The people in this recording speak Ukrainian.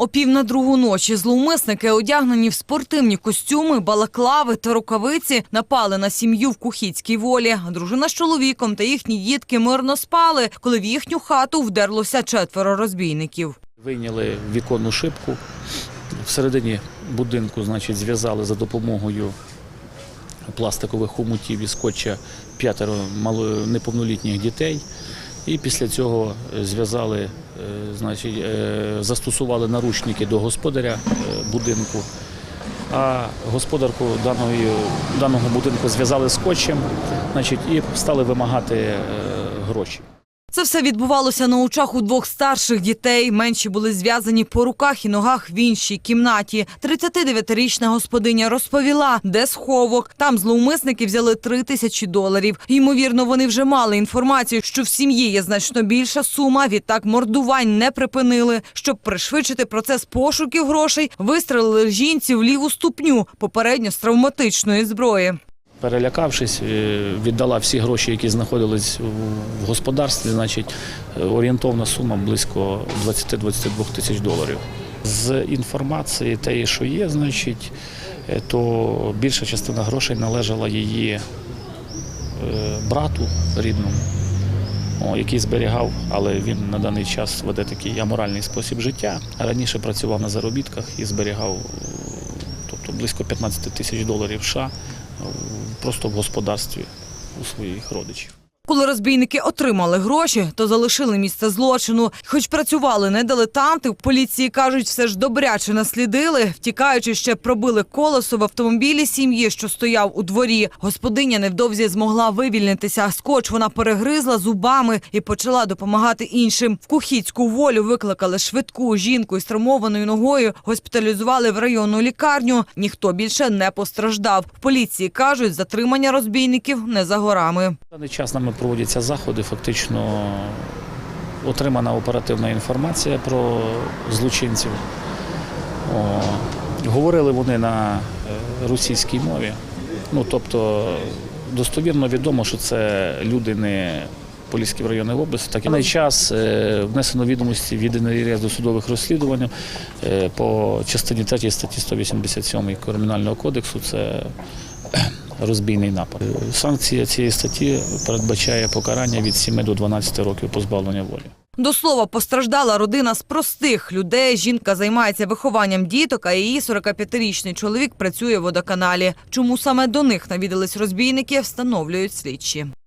О пів на другу ночі зловмисники, одягнені в спортивні костюми, балаклави та рукавиці, напали на сім'ю в Кухіцькій волі. Дружина з чоловіком та їхні дітки мирно спали, коли в їхню хату вдерлося четверо розбійників. Вийняли віконну шибку. Всередині будинку значить, зв'язали за допомогою пластикових хомутів і скотча п'ятеро неповнолітніх дітей. І після цього е, зв'язали, е, значить, е, застосували наручники до господаря будинку. А господарку даної, даного будинку зв'язали скотчем значить, і стали вимагати гроші. Це все відбувалося на очах у двох старших дітей. Менші були зв'язані по руках і ногах в іншій кімнаті. 39-річна господиня розповіла, де сховок. Там зловмисники взяли три тисячі доларів. Ймовірно, вони вже мали інформацію, що в сім'ї є значно більша сума. Відтак мордувань не припинили. Щоб пришвидшити процес пошуків грошей, вистрелили жінці в ліву ступню, попередньо з травматичної зброї. Перелякавшись, е, віддала всі гроші, які знаходились в господарстві, значить е, орієнтовна сума близько 20-22 тисяч доларів. З інформації тієї, що є, значить, е, то більша частина грошей належала її брату рідному, який зберігав, але він на даний час веде такий аморальний спосіб життя. Раніше працював на заробітках і зберігав тобто, близько 15 тисяч доларів США просто в господарстві у своїх родичів. Коли розбійники отримали гроші, то залишили місце злочину. Хоч працювали не дилетанти, в поліції кажуть, все ж добряче наслідили. Втікаючи, ще пробили колесо в автомобілі сім'ї, що стояв у дворі. Господиня невдовзі змогла вивільнитися. Скотч вона перегризла зубами і почала допомагати іншим. В Кухіцьку волю викликали швидку жінку із травмованою ногою, госпіталізували в районну лікарню. Ніхто більше не постраждав. В поліції кажуть, затримання розбійників не за горами. Даний час нами проводяться заходи. Фактично отримана оперативна інформація про злочинців. О, говорили вони на е, російській мові. Ну, тобто, достовірно відомо, що це люди не Поліський районної області. Так на час е, внесено відомості в єдиний реєстр досудових розслідувань е, по частині 3 статті 187 Кримінального кодексу. Це розбійний напад. Санкція цієї статті передбачає покарання від 7 до 12 років позбавлення волі. До слова, постраждала родина з простих людей. Жінка займається вихованням діток, а її 45-річний чоловік працює в водоканалі. Чому саме до них навідались розбійники, встановлюють слідчі.